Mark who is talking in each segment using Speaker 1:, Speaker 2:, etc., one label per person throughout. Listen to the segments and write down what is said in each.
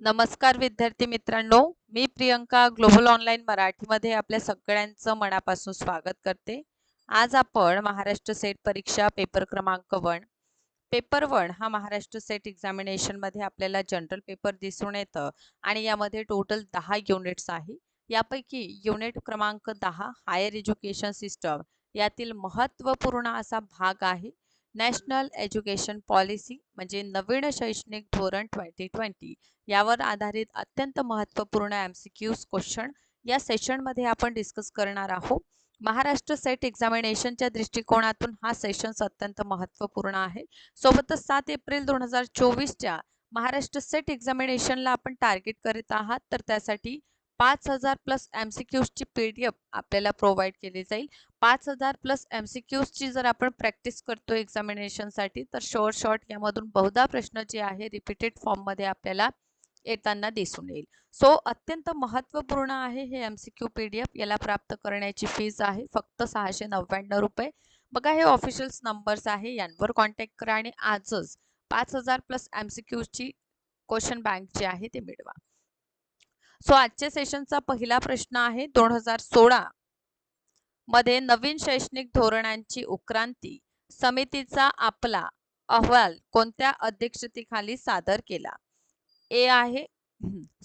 Speaker 1: नमस्कार विद्यार्थी मित्रांनो मी प्रियंका ग्लोबल ऑनलाईन मराठीमध्ये आपल्या सगळ्यांचं मनापासून स्वागत करते. आज आपण महाराष्ट्र सेट परीक्षा पेपर क्रमांक वन. पेपर वन हा महाराष्ट्र सेट एक्झामिनेशनमध्ये आपल्याला जनरल पेपर दिसून येतं आणि यामध्ये टोटल दहा युनिट्स आहे. यापैकी युनिट क्रमांक दहा हायर एज्युकेशन सिस्टम यातील महत्त्वपूर्ण असा भाग आहे. नॅशनल एज्युकेशन पॉलिसी म्हणजे नवीन शैक्षणिक धोरण ट्वेंटी ट्वेंटी यावर आधारित अत्यंत महत्त्वपूर्ण एम सी क्यूज क्वेश्चन या सेशनमध्ये आपण डिस्कस करणार आहोत. महाराष्ट्र सेट एक्झामिनेशनच्या दृष्टिकोनातून हा सेशन्स अत्यंत महत्त्वपूर्ण आहे. सोबतच सात एप्रिल दोन हजार चोवीसच्या महाराष्ट्र सेट एक्झामिनेशनला आपण टार्गेट करीत आहात. तर त्यासाठी पाच हजार प्लस एम सी क्यूजची पी डी एफ आपल्याला प्रोव्हाइड केली जाईल. पाच हजार प्लस एम सी क्यूजची जर आपण प्रॅक्टिस करतो एक्झामिनेशनसाठी तर शॉर्ट शॉर्ट यामधून बहुधा प्रश्न जे आहे रिपीटेड फॉर्ममध्ये आपल्याला येताना दिसून येईल. सो अत्यंत महत्त्वपूर्ण आहे हे M C Q P D F याला प्राप्त करण्याची फीज आहे फक्त सहाशे नव्याण्णव रुपये. बघा हे ऑफिशियल्स नंबर्स आहे यांवर कॉन्टॅक्ट करा आणि आजच पाच हजार प्लस एम सी क्यूजची क्वेश्चन बँक जी आहे ते मिळवा. सो आजच्या सेशनचा पहिला प्रश्न आहे दोन हजार सोळा मध्ये नवीन शैक्षणिक धोरणांची उक्रांती. समितीचा आपला अहवाल कोणत्या अध्यक्षतेखाली सादर केला? ए आहे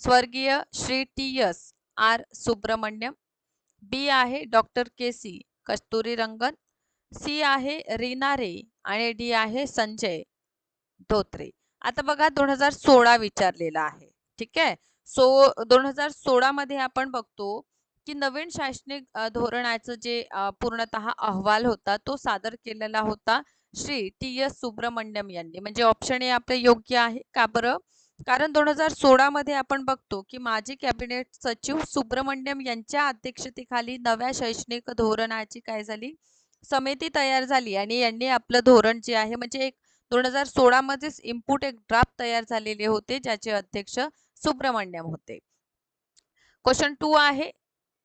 Speaker 1: स्वर्गीय Shri T S R Subramanian. B आहे doctor K C Kasturirangan C आहे रीना रे आणि डी आहे संजय धोत्रे. आता बघा दोन हजार सोळा विचारलेला आहे. ठीक आहे? सो दोन हजार सोळा मध्ये आपण बघतो की नवीन शैक्षणिक धोरणाचं जे पूर्णतः अहवाल होता तो सादर केलेला होता श्री टी एस सुब्रमण्यम यांनी. म्हणजे ऑप्शन हे आपलं योग्य आहे का बरं? कारण दोन हजार सोळा मध्ये आपण बघतो की माजी कॅबिनेट सचिव सुब्रमण्यम यांच्या अध्यक्षतेखाली नव्या शैक्षणिक धोरणाची काय झाली? समिती तयार झाली आणि यांनी आपलं धोरण जे आहे म्हणजे एक दोन हजार सोळा मध्येच इनपुट एक ड्राफ्ट तयार झालेले होते ज्याचे अध्यक्ष सुब्रमण्यम होते. क्वेश्चन टू आहे.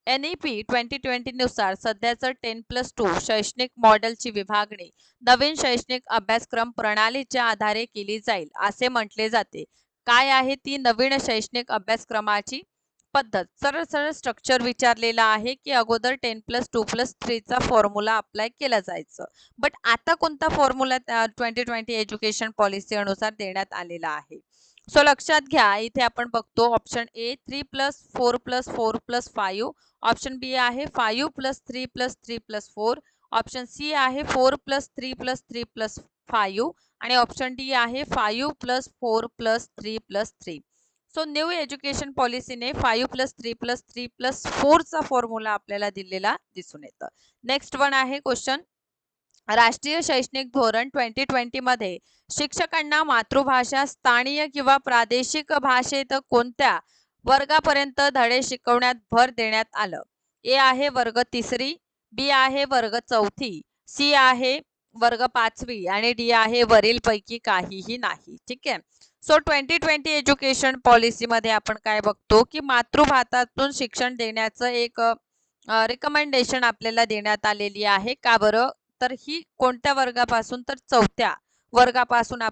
Speaker 1: N E P twenty twenty नुसार सध्याचं टेन प्लस टू शैक्षणिक मॉडेलची विभागणी नवीन शैक्षणिक अभ्यासक्रम प्रणालीच्या आधारे केली जाईल असे म्हटले जाते. काय आहे ती नवीन शैक्षणिक अभ्यासक्रमाची पद्धत? सरळ सरळ स्ट्रक्चर विचारलेला आहे की अगोदर टेन प्लस टू प्लस थ्रीचा फॉर्म्युला अप्लाय केला जायचं. बट आता कोणता formula twenty twenty education policy अनुसार देण्यात आलेला आहे? सो लक्षात घ्या इथे आपण बघतो option A three plus four plus four plus five option B आहे five plus three plus three plus four option C आहे four plus three plus three plus five आणि ऑप्शन डी आहे five plus four plus three plus three so new education पॉलिसीने five plus three plus three plus फोरचा formula आपल्याला दिलेला दिसून येतं. Next one आहे question राष्ट्रीय शैक्षणिक धोरण ट्वेंटी ट्वेंटी मध्ये शिक्षकांना मातृभाषा स्थानीय किंवा प्रादेशिक भाषेत कोणत्या वर्गापर्यंत धडे शिकवण्यात भर देण्यात आलं? ए आहे वर्ग तिसरी बी आहे वर्ग चौथी सी आहे वर्ग पाचवी आणि डी आहे वरील पैकी काहीही नाही. ठीक आहे? सो ट्वेंटी ट्वेंटी एज्युकेशन पॉलिसीमध्ये आपण काय बघतो की मातृभाषातून शिक्षण देण्याचं एक रिकमेंडेशन आपल्याला देण्यात आलेली आहे. का बरं? तर ही कोणत्या वर्गापासून? तर चौथ्या वर्गापासून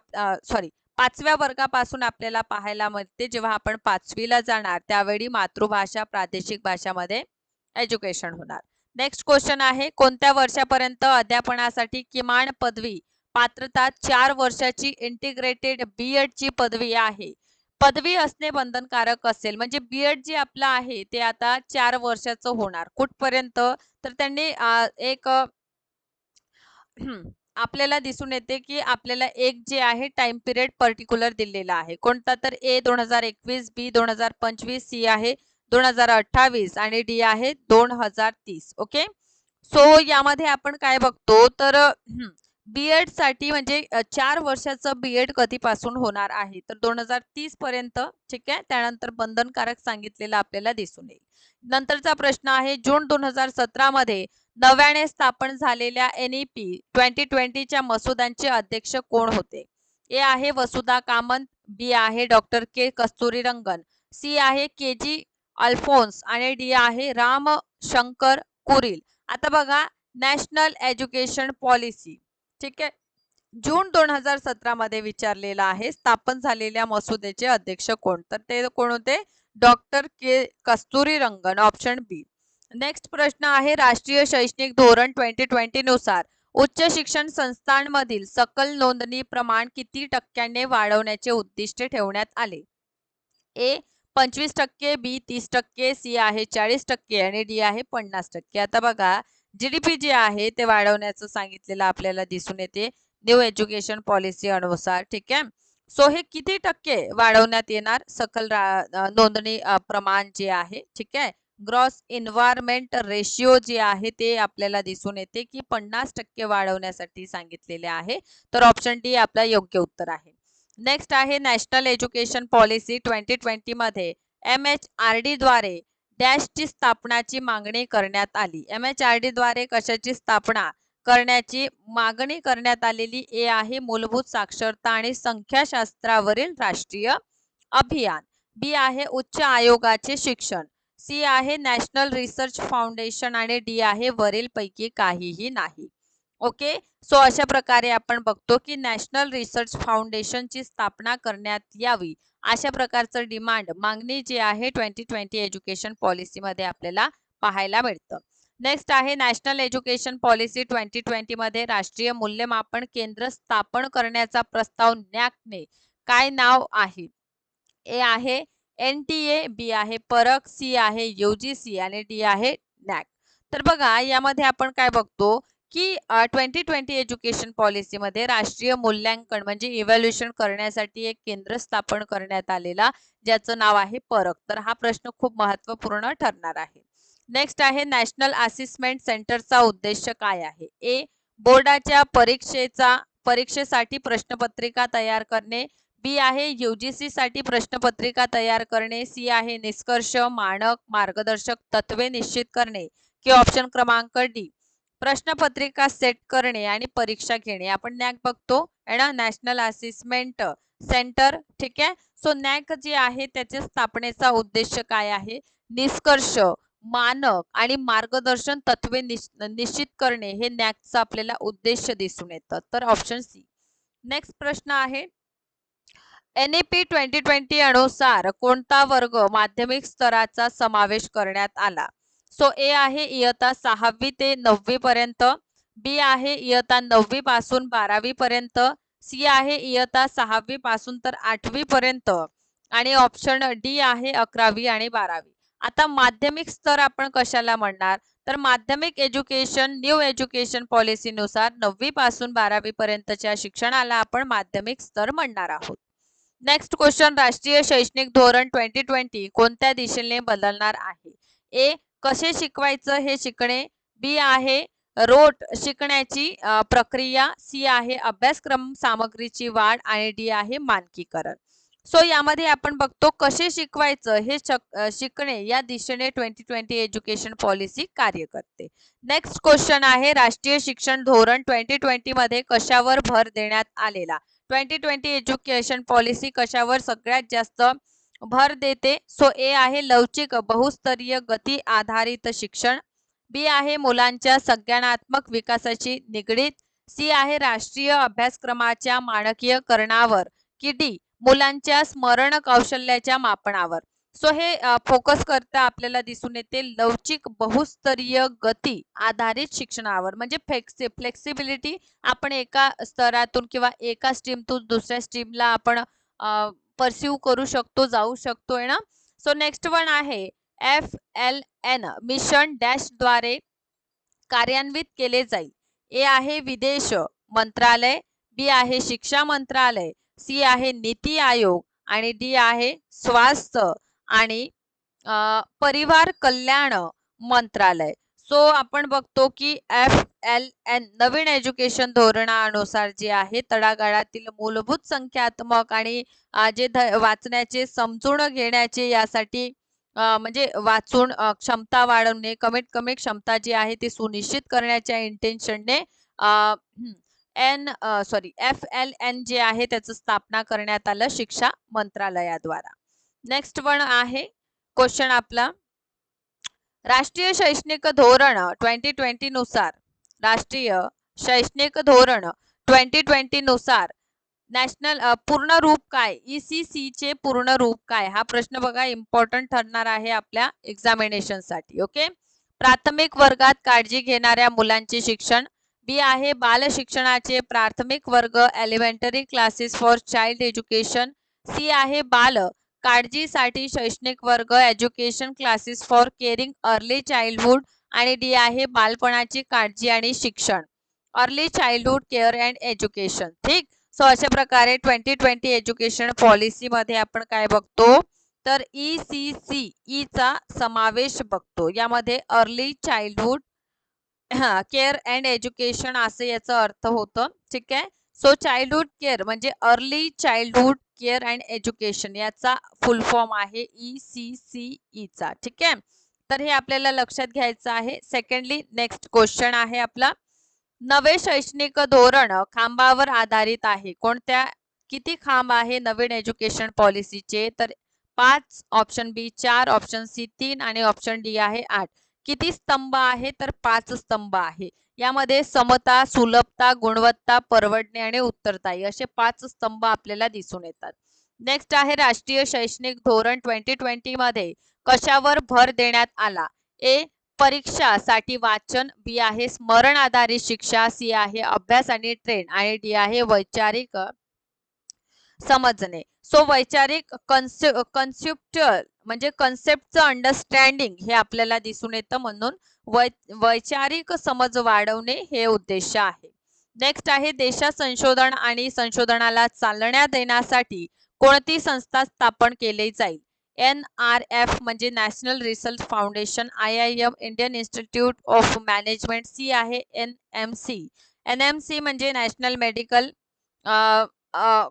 Speaker 1: सॉरी पाचव्या वर्गापासून आपल्याला पाहायला मिळते. जेव्हा आपण पाचवीला जाणार त्यावेळी मातृभाषा प्रादेशिक भाषामध्ये एज्युकेशन होणार. नेक्स्ट क्वेश्चन आहे कोणत्या वर्षापर्यंत अध्यापनासाठी किमान पदवी पात्रता चार वर्षाची इंटिग्रेटेड बी ची पदवी आहे? पदवी असणे बंधनकारक असेल म्हणजे बी एड जे आपलं आहे ते आता चार वर्षाचं होणार. कुठपर्यंत? तर त्यांनी एक आपल्याला दिसून येते की आपल्याला एक जे आहे टाइम पिरियड पर्टिक्युलर दिलेला आहे. कोणता तर ए दोन हजार एकवीस बी दोन हजार पंचवीस सी आहे दोन हजार अठ्ठावीस आणि डी आहे दोन हजार तीस. ओके सो यामध्ये आपण काय बघतो? तर बी साठी म्हणजे चार वर्षाचं बी एड कधीपासून होणार आहे? तर दोन हजार तीस पर्यंत ठीक आहे? त्यानंतर बंधनकारक सांगितलेलं आपल्याला दिसून येईल. नंतरचा प्रश्न आहे जून दोन हजार सतरा मध्ये नव्याने स्थापन झालेल्या एन ई पी ट्वेंटी ट्वेंटीच्या मसुदांचे अध्यक्ष कोण होते? ए आहे वसुधा कामंत बी आहे डॉक्टर के कस्तुरी रंगन सी आहे के जी अल्फोन्स आणि डी आहे राम शंकर कुरिल. आता बघा नॅशनल एज्युकेशन पॉलिसी. ठीक आहे? जून दोन हजार सतरा मध्ये विचारलेला आहे स्थापन झालेल्या मसुदेचे अध्यक्ष कोण? तर ते कोण होते? Doctor K Kasturirangan option B. Next प्रश्न आहे राष्ट्रीय शैक्षणिक धोरण ट्वेंटी ट्वेंटी नुसार. उच्च शिक्षण संस्थांमधील सकल नोंदणी प्रमाण किती टक्क्याने वाढवण्याचे उद्दिष्ट ठेवण्यात आले? ए पंचवीस टक्के बी तीस टक्के सी आहे चाळीस टक्के आणि डी आहे पन्नास टक्के. आता बघा जीडीपी जे आहे ते वाढवण्याचं सांगितलेलं आपल्याला दिसून येते. न्यू एज्युकेशन पॉलिसी अनुसार ठीक आहे? सो हे किती टक्के वाढवण्यात येणार? सकल नोंदणी प्रमाण जे आहे ठीक आहे? ग्रॉस एन्व्हायरमेंट रेशिओ जे आहे ते आपल्याला दिसून येते की पन्नास टक्के वाढवण्यासाठी सांगितलेले आहे. तर ऑप्शन डी आपला योग्य उत्तर आहे. नेक्स्ट आहे national education policy twenty twenty मध्ये एम एच आर डी द्वारे डॅशची स्थापनाची मागणी करण्यात आली. एम एच आर डी द्वारे कशाची स्थापना करण्याची मागणी करण्यात आलेली ए आहे मूलभूत साक्षरता आणि संख्याशास्त्रावरील राष्ट्रीय अभियान. बी आहे उच्च आयोगाचे शिक्षण. सी आहे नॅशनल रिसर्च फाउंडेशन आणि डी आहे वरील पैकी काहीही नाही. ओके? सो अशा प्रकारे आपण बघतो की नॅशनल रिसर्च फाउंडेशनची स्थापना करण्यात यावी. अशा प्रकारचं डिमांड मागणी जी आहे ट्वेंटी ट्वेंटी एज्युकेशन पॉलिसीमध्ये आपल्याला पाहायला मिळतं. नेक्स्ट आहे national education policy twenty twenty मध्ये राष्ट्रीय मूल्यमापन केंद्र स्थापन करण्याचा प्रस्ताव नॅकने काय नाव आहे? ए आहे एन टी ए बी आहे परक सी आहे सी आणि डी आहे नॅक तर बघा यामध्ये आपण काय बघतो की ट्वेंटी ट्वेंटी एज्युकेशन पॉलिसीमध्ये राष्ट्रीय मूल्यांकन म्हणजे इव्हॅल्युएशन करण्यासाठी एक केंद्र स्थापन करण्यात आलेला ज्याचं नाव आहे परक. तर हा प्रश्न खूप महत्त्वपूर्ण ठरणार आहे. नेक्स्ट आहे नॅशनल असिस्मेंट सेंटरचा उद्देश काय आहे? ए बोर्डाच्या परीक्षेचा परीक्षेसाठी प्रश्नपत्रिका तयार करणे. बी आहे युजीसी साठी प्रश्नपत्रिका तयार करणे सी आहे निष्कर्ष मानक मार्गदर्शक तत्वे निश्चित करणे की ऑप्शन क्रमांक डी प्रश्नपत्रिका सेट करणे आणि परीक्षा घेणे. आपण नॅक बघतो ना? नॅशनल असिस्मेंट सेंटर ठीक आहे? सो नॅक जे आहे त्याच्या स्थापनेचा उद्देश काय आहे? निष्कर्ष मानक आणि मार्गदर्शन तत्वे निश्चित करणे हे नॅकचा आपल्याला उद्देश दिसून येतं. तर ऑप्शन सी नेक्स्ट प्रश्न आहे N A P twenty twenty अनुसार कोणता वर्ग माध्यमिक स्तराचा समावेश करण्यात आला? सो ए आहे इयत्ता सहावी ते नववी पर्यंत बी आहे इयत्ता नववी पासून बारावी पर्यंत सी आहे इयत्ता सहावी पासून तर आठवी पर्यंत. आणि ऑप्शन डी आहे अकरावी आणि बारावी. आता माध्यमिक स्तर आपण कशाला म्हणणार? तर माध्यमिक एज्युकेशन न्यू एज्युकेशन पॉलिसीनुसार नववी पासून बारावी पर्यंतच्या शिक्षणाला आपण माध्यमिक स्तर म्हणणार आहोत. नेक्स्ट क्वेश्चन राष्ट्रीय शैक्षणिक धोरण ट्वेंटी ट्वेंटी कोणत्या दिशेने बदलणार आहे? ए कसे शिकवायचं हे शिकणे. बी आहे रोट शिकण्याची प्रक्रिया. सी आहे अभ्यासक्रम सामग्रीची वाढ. आणि डी आहे मानकीकरण. सो यामध्ये आपण बघतो कसे शिकवायचं हे शिकणे या दिशेने ट्वेंटी ट्वेंटी एज्युकेशन पॉलिसी कार्य करते. नेक्स्ट क्वेश्चन आहे राष्ट्रीय शिक्षण धोरण ट्वेंटी ट्वेंटी मध्ये कशावर भर देण्यात आलेला? ट्वेंटी ट्वेंटी एज्युकेशन पॉलिसी कशावर सगळ्यात जास्त भर देते? सो ए आहे लवचिक बहुस्तरीय गती आधारित शिक्षण. बी आहे मुलांच्या संज्ञानात्मक विकासाची निगडीत. सी आहे राष्ट्रीय अभ्यासक्रमाच्या मानकीयकरणावर. की डी मुलांच्या स्मरण कौशल्याच्या मापनावर. सो हे फोकस करता आपल्याला दिसून येते लवचिक बहुस्तरीय गती आधारित शिक्षणावर. म्हणजे फ्लेक्सि फ्लेक्सिबिलिटी आपण एका स्तरातून किंवा एका स्ट्रीमतून दुसऱ्या स्ट्रीमला आपण परस्यू करू शकतो जाऊ शकतोय ना? सो नेक्स्ट वन आहे एफ एल एन मिशन डॅशद्वारे कार्यान्वित केले जाईल. ए आहे विदेश मंत्रालय बी आहे शिक्षा मंत्रालय सी आहे नीती आयोग आणि डी आहे स्वास्थ्य. आणि परिवार कल्याण मंत्रालय. सो आपण बघतो की एफ एल एन नवीन एज्युकेशन धोरणानुसार जे आहे तळागाळातील मूलभूत संख्यात्मक आणि जे वाचण्याचे समजून घेण्याचे यासाठी म्हणजे वाचून क्षमता वाढवणे कमीत कमी क्षमता जी आहे ती सुनिश्चित करण्याच्या इंटेन्शनने N sorry F L N जे आहे त्याचं स्थापना करण्यात आलं शिक्षा मंत्रालयाद्वारा. नेक्स्ट वन आहे. क्वेश्चन आपला. राष्ट्रीय शैक्षणिक धोरण ट्वेंटी ट्वेंटी नुसार राष्ट्रीय शैक्षणिक धोरण ट्वेंटी ट्वेंटी नुसार नॅशनल पूर्ण रूप काय? ईसीसी चे पूर्ण रूप काय? हा प्रश्न बघा इम्पॉर्टंट ठरणार आहे आपल्या एक्झामिनेशनसाठी ओके प्राथमिक वर्गात काळजी घेणाऱ्या मुलांचे शिक्षण. बी आहे बाल शिक्षणाचे प्राथमिक वर्ग elementary classes for child education C आहे बाल काळजीसाठी शैक्षणिक वर्ग education classes for caring early childhood आणि डी आहे बालपणाची काळजी आणि शिक्षण. Early childhood care and education ठीक? सो अशा प्रकारे ट्वेंटी ट्वेंटी एज्युकेशन पॉलिसीमध्ये आपण काय बघतो? तर ई सी सी ईचा समावेश बघतो. यामध्ये early childhood care and education असं याचा अर्थ होतं. ठीक आहे? सो चाइल्डहुड केअर म्हणजे early childhood care and education याचा फुल फॉर्म आहे ई सी सी ईचा ठीक आहे? तर हे आपल्याला लक्षात घ्यायचं आहे. सेकंडली नेक्स्ट क्वेश्चन आहे आपला. नवे शैक्षणिक धोरण खांबावर आधारित आहे. कोणत्या किती खांब आहे नवीन एज्युकेशन पॉलिसीचे? तर पाच ऑप्शन बी चार ऑप्शन सी तीन आणि ऑप्शन डी आहे आठ. किती स्तंभ आहे? तर पाच स्तंभ आहे. यामध्ये समता सुलभता गुणवत्ता परवडणे आणि उत्तरताई असे पाच स्तंभ आपल्याला दिसून येतात. नेक्स्ट आहे राष्ट्रीय शैक्षणिक धोरण ट्वेंटी ट्वेंटी मध्ये कशावर भर देण्यात आला? ए परीक्षासाठी वाचन. बी आहे स्मरण आधारित शिक्षा. सी आहे अभ्यास आणि ट्रेन आणि डी आहे वैचारिक समजणे. सो वैचारिक कन्सेप्च्युअल म्हणजे कन्सेप्टचं अंडरस्टँडिंग हे आपल्याला दिसून येतं म्हणून वै वैचारिक समज वाढवणे हे उद्देश आहे. नेक्स्ट आहे देशात संशोधन आणि संशोधनाला चालना देण्यासाठी कोणती संस्था स्थापन केली जाईल? एन आर एफ म्हणजे national research foundation I I M Indian Institute of Management C आहे N M C N M C म्हणजे नॅशनल मेडिकल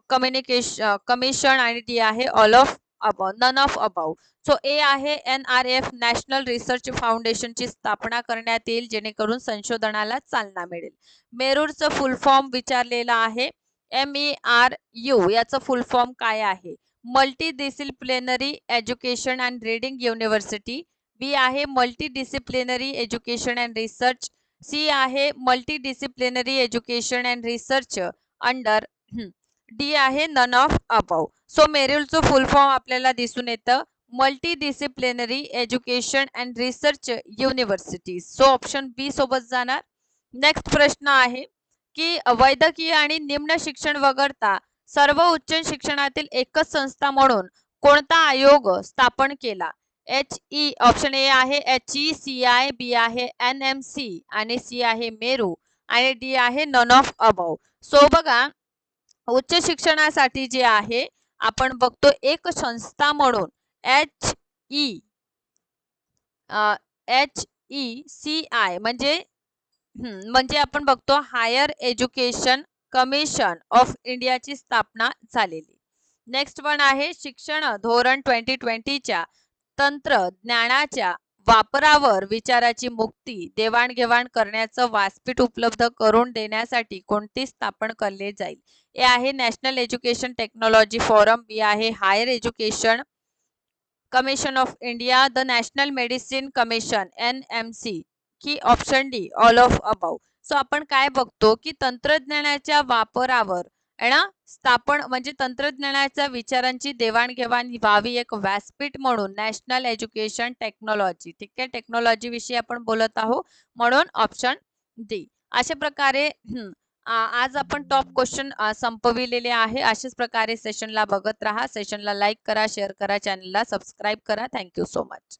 Speaker 1: कम्युनिकेशन कमिशन आणि डी आहे all of above none of above so A आहे N R F national research फाउंडेशनची स्थापना करण्यात येईल जेणेकरून संशोधनाला चालना मिळेल. मेरूरचं फुल फॉर्म विचारलेला आहे. एम ई आर यू याचं फुल फॉर्म काय आहे? Multi disciplinary education and reading university B आहे multi disciplinary education and research C आहे multi disciplinary education and research under D आहे नन ऑफ अबाव सो मेरिलचं फुल फॉर्म आपल्याला दिसून येतं. Multi disciplinary education and research university so option B सोबत जाणार. Next प्रश्न आहे की वैद्यकीय आणि निम्न शिक्षण वगळता सर्व उच्च शिक्षणातील एकच संस्था म्हणून कोणता आयोग स्थापन केला? एच ई ऑप्शन ए आहे H E C I B आहे एन एम सी आणि सी आहे मेरू आणि डी आहे नन ऑफ अबाव सो बघा उच्च शिक्षणासाठी जे आहे आपण बघतो एक संस्था म्हणून H E H E C I म्हणजे म्हणजे आपण बघतो हायर एज्युकेशन कमिशन ऑफ इंडियाची स्थापना झालेली. नेक्स्ट वन आहे शिक्षण धोरण ट्वेंटी ट्वेंटीच्या तंत्रज्ञानाच्या वापरावर विचाराची मुक्ती देवाणघेवाण करण्याचं व्यासपीठ उपलब्ध करून देण्यासाठी कोणती स्थापन करले जाईल? हे आहे national education technology forum. B आहे higher education commission of India the national medicine commission N M C. की option D all of above so आपण काय बघतो की तंत्रज्ञानाच्या वापरावर आहे ना? स्थापन म्हणजे तंत्रज्ञानाच्या विचारांची देवाणघेवाण व्हावी एक व्यासपीठ म्हणून नॅशनल एज्युकेशन टेक्नॉलॉजी. ठीक आहे? टेक्नॉलॉजी विषयी आपण बोलत आहोत. म्हणून ऑप्शन डी अशा प्रकारे हम्म, आज आपण टॉप क्वेश्चन संपविलेले आहे. अशाच प्रकारे सेशनला बघत राहा. सेशनला लाईक करा शेअर करा चॅनलला सबस्क्राईब करा. Thank you so much